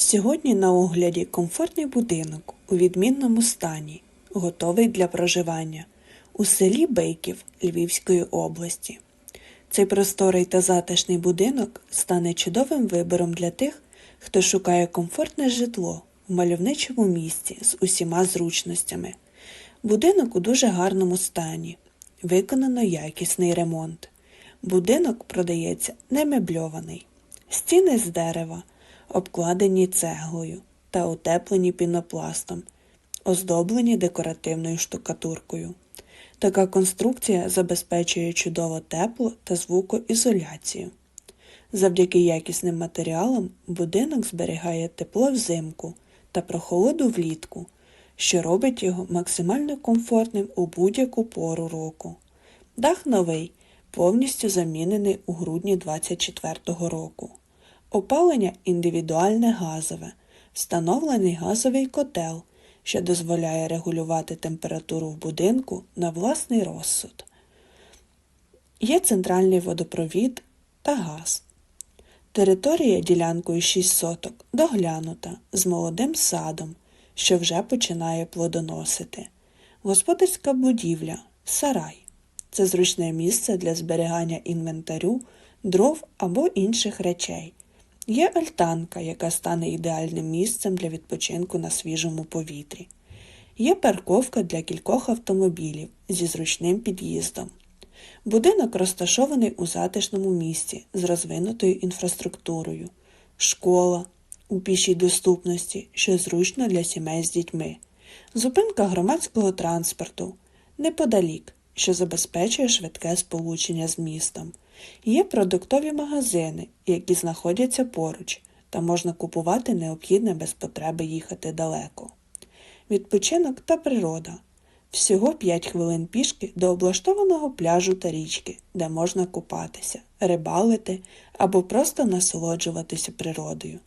Сьогодні на огляді комфортний будинок у відмінному стані, готовий для проживання у селі Бейків Львівської області. Цей просторий та затишний будинок стане чудовим вибором для тих, хто шукає комфортне житло в мальовничому місті з усіма зручностями. Будинок у дуже гарному стані, виконано якісний ремонт. Будинок продається не мебльований. Стіни з дерева, обкладені цеглою та утеплені пінопластом, оздоблені декоративною штукатуркою. Така конструкція забезпечує чудово тепло та звукоізоляцію. Завдяки якісним матеріалам будинок зберігає тепло взимку та прохолоду влітку, що робить його максимально комфортним у будь-яку пору року. Дах новий, повністю замінений у грудні 2024 року. Опалення індивідуальне газове, встановлений газовий котел, що дозволяє регулювати температуру в будинку на власний розсуд. Є центральний водопровід та газ. Територія ділянкою 6 соток доглянута з молодим садом, що вже починає плодоносити. Господарська будівля сарай. Це зручне місце для зберігання інвентарю, дров або інших речей. Є альтанка, яка стане ідеальним місцем для відпочинку на свіжому повітрі. Є парковка для кількох автомобілів зі зручним під'їздом. Будинок розташований у затишному місці з розвинутою інфраструктурою, школа у пішій доступності, що зручно для сімей з дітьми, зупинка громадського транспорту неподалік, що забезпечує швидке сполучення з містом. Є продуктові магазини, які знаходяться поруч, та можна купувати необхідне без потреби їхати далеко. Відпочинок та природа. Всього 5 хвилин пішки до облаштованого пляжу та річки, де можна купатися, рибалити або просто насолоджуватися природою.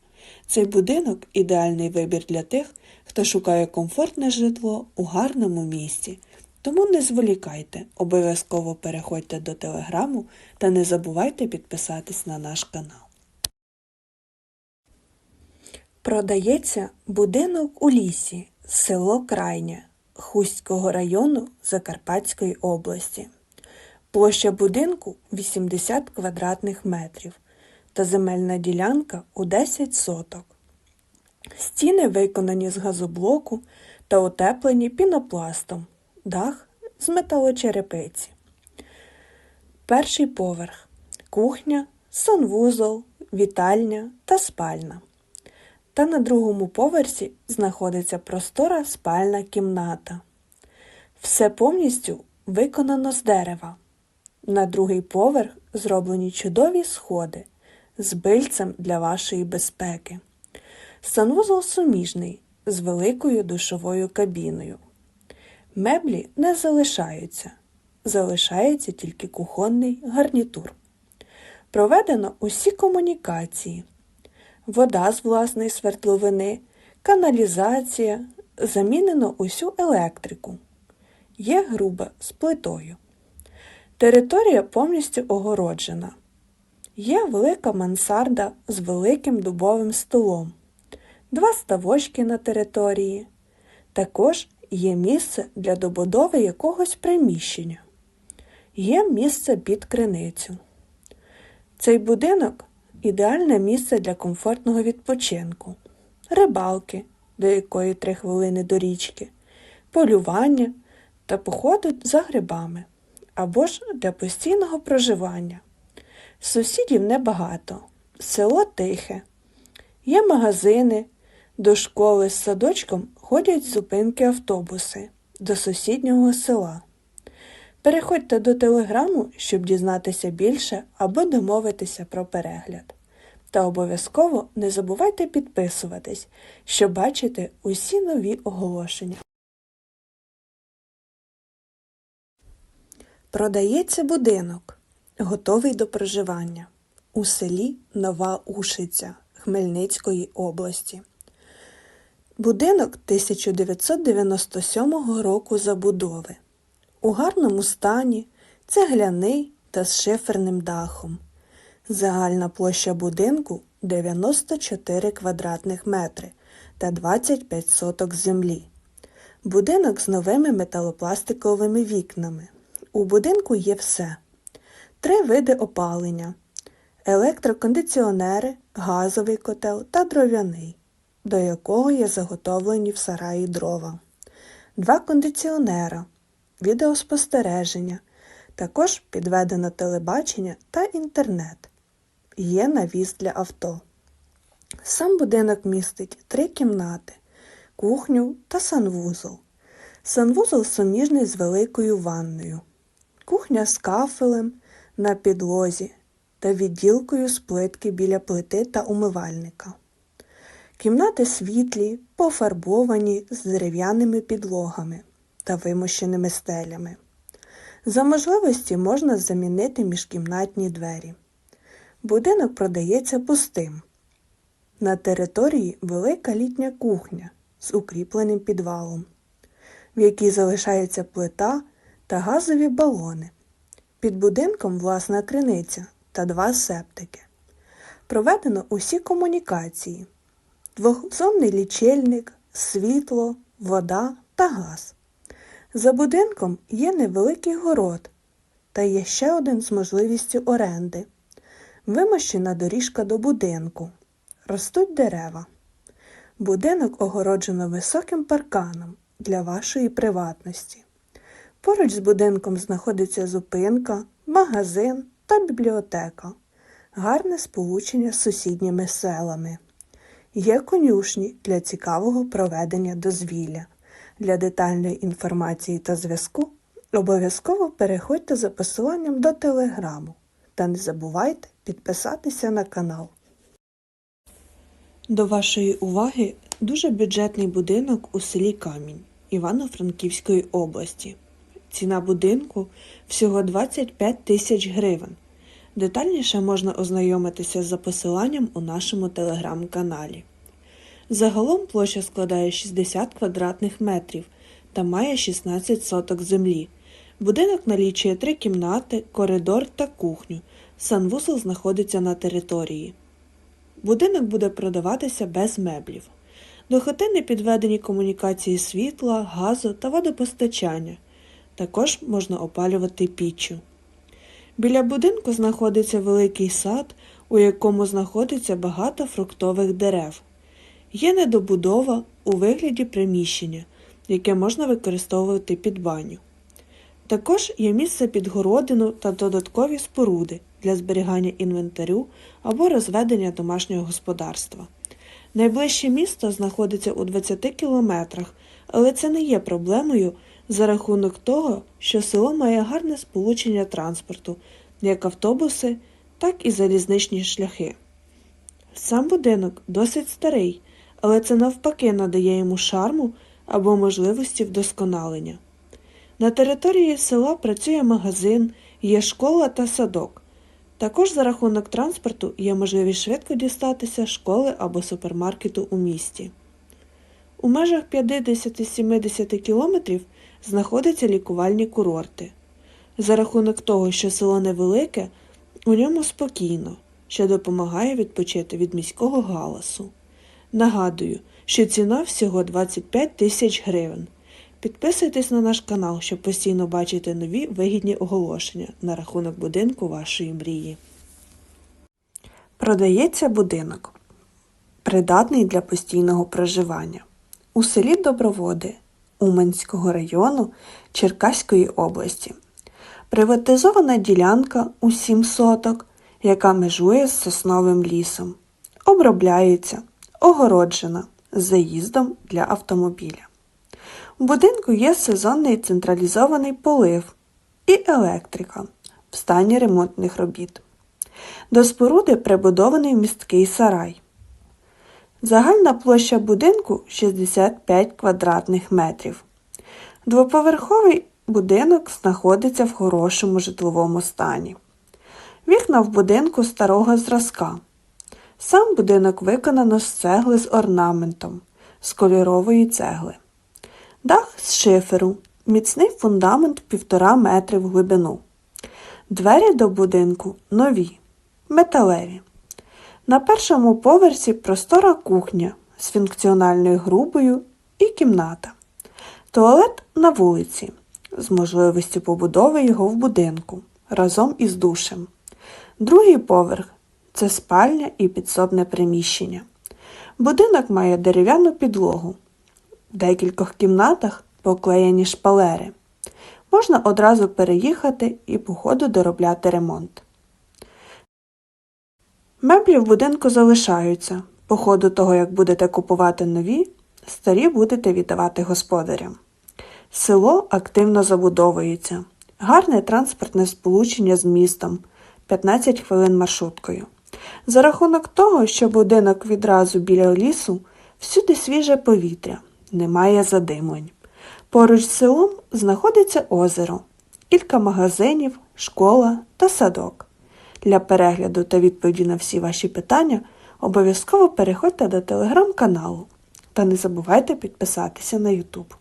Цей будинок ідеальний вибір для тих, хто шукає комфортне житло у гарному місці. Тому не зволікайте, обов'язково переходьте до телеграму та не забувайте підписатись на наш канал. Продається будинок у лісі, село Крайня Хустського району Закарпатської області. Площа будинку 80 квадратних метрів та земельна ділянка у 10 соток. Стіни виконані з газоблоку та утеплені пінопластом, дах з металочерепиці. Перший поверх кухня, санвузол, вітальня та спальна. Та на другому поверсі знаходиться простора спальна кімната. Все повністю виконано з дерева. На другий поверх зроблені чудові сходи з бильцем для вашої безпеки. Санвузол суміжний з великою душовою кабіною. Меблі не залишаються, залишається тільки кухонний гарнітур. Проведено усі комунікації, вода з власної свердловини, каналізація, замінено усю електрику. Є груба з плитою. Територія повністю огороджена. Є велика мансарда з великим дубовим столом, два ставочки на території. Також є місце для добудови якогось приміщення. Є місце під криницю. Цей будинок ідеальне місце для комфортного відпочинку, рибалки, до якої три хвилини до річки, полювання та походу за грибами або ж для постійного проживання. Сусідів небагато, село тихе, є магазини, до школи з садочком ходять зупинки автобуси до сусіднього села. Переходьте до телеграму, щоб дізнатися більше або домовитися про перегляд. Та обов'язково не забувайте підписуватись, щоб бачити усі нові оголошення. Продається будинок, готовий до проживання у селі Нова Ушиця Хмельницької області. Будинок 1997 року забудови. У гарному стані, цегляний та з шиферним дахом. Загальна площа будинку 94 квадратних метри та 25 соток землі. Будинок з новими металопластиковими вікнами. У будинку є все. Три види опалення: електрокондиціонери, газовий котел та дров'яний, до якого є заготовлені в сараї дрова, два кондиціонера, відеоспостереження, також підведено телебачення та інтернет. Є навіс для авто. Сам будинок містить три кімнати, кухню та санвузол. Санвузол суміжний з великою ванною, кухня з кафелем на підлозі та відділкою з плитки біля плити та умивальника. Кімнати світлі, пофарбовані з дерев'яними підлогами та вимощеними стелями. За можливості можна замінити міжкімнатні двері. Будинок продається пустим. На території велика літня кухня з укріпленим підвалом, в якій залишається плита та газові балони. Під будинком власна криниця та два септики. Проведено усі комунікації, двохзонний лічильник, світло, вода та газ. За будинком є невеликий город та є ще один з можливістю оренди. Вимощена доріжка до будинку. Ростуть дерева. Будинок огороджено високим парканом для вашої приватності. Поруч з будинком знаходиться зупинка, магазин та бібліотека. Гарне сполучення з сусідніми селами. Є конюшні для цікавого проведення дозвілля. Для детальної інформації та зв'язку обов'язково переходьте за посиланням до телеграму та не забувайте підписатися на канал. До вашої уваги дуже бюджетний будинок у селі Камінь Івано-Франківської області. Ціна будинку всього 25 тисяч гривень. Детальніше можна ознайомитися за посиланням у нашому телеграм-каналі. Загалом площа складає 60 квадратних метрів та має 16 соток землі. Будинок налічує три кімнати, коридор та кухню. Санвузол знаходиться на території. Будинок буде продаватися без меблів. До хати підведені комунікації світла, газу та водопостачання. Також можна опалювати піччю. Біля будинку знаходиться великий сад, у якому знаходиться багато фруктових дерев. Є недобудова у вигляді приміщення, яке можна використовувати під баню. Також є місце під городину та додаткові споруди для зберігання інвентарю або розведення домашнього господарства. Найближче місто знаходиться у 20 кілометрах, але це не є проблемою за рахунок того, що село має гарне сполучення транспорту, як автобуси, так і залізничні шляхи. Сам будинок досить старий, але це навпаки надає йому шарму або можливості вдосконалення. На території села працює магазин, є школа та садок. Також за рахунок транспорту є можливість швидко дістатися школи або супермаркету у місті. У межах 50-70 кілометрів знаходяться лікувальні курорти. За рахунок того, що село невелике, у ньому спокійно, що допомагає відпочити від міського галасу. Нагадую, що ціна всього 25 тисяч гривень. Підписуйтесь на наш канал, щоб постійно бачити нові вигідні оголошення на рахунок будинку вашої мрії. Продається будинок, придатний для постійного проживання. У селі Доброводи Уманського району Черкаської області. Приватизована ділянка у 7 соток, яка межує з сосновим лісом. Обробляється, огороджена заїздом для автомобіля. У будинку є сезонний централізований полив і електрика в стані ремонтних робіт. До споруди прибудований місткий сарай. Загальна площа будинку 65 квадратних метрів. Двоповерховий будинок знаходиться в хорошому житловому стані. Вікна в будинку старого зразка. Сам будинок виконано з цегли з орнаментом, з кольорової цегли. Дах з шиферу, міцний фундамент півтора метри в глибину. Двері до будинку нові, металеві. На першому поверсі простора кухня з функціональною грубою і кімната. Туалет на вулиці з можливістю побудови його в будинку разом із душем. Другий поверх це спальня і підсобне приміщення. Будинок має дерев'яну підлогу. В декількох кімнатах поклеєні шпалери. Можна одразу переїхати і по ходу доробляти ремонт. Меблі в будинку залишаються. По ходу того, як будете купувати нові, старі будете віддавати господарям. Село активно забудовується. Гарне транспортне сполучення з містом 15 хвилин маршруткою. За рахунок того, що будинок відразу біля лісу, всюди свіже повітря, немає задимлень. Поруч з селом знаходиться озеро, кілька магазинів, школа та садок. Для перегляду та відповіді на всі ваші питання обов'язково переходьте до телеграм-каналу та не забувайте підписатися на YouTube.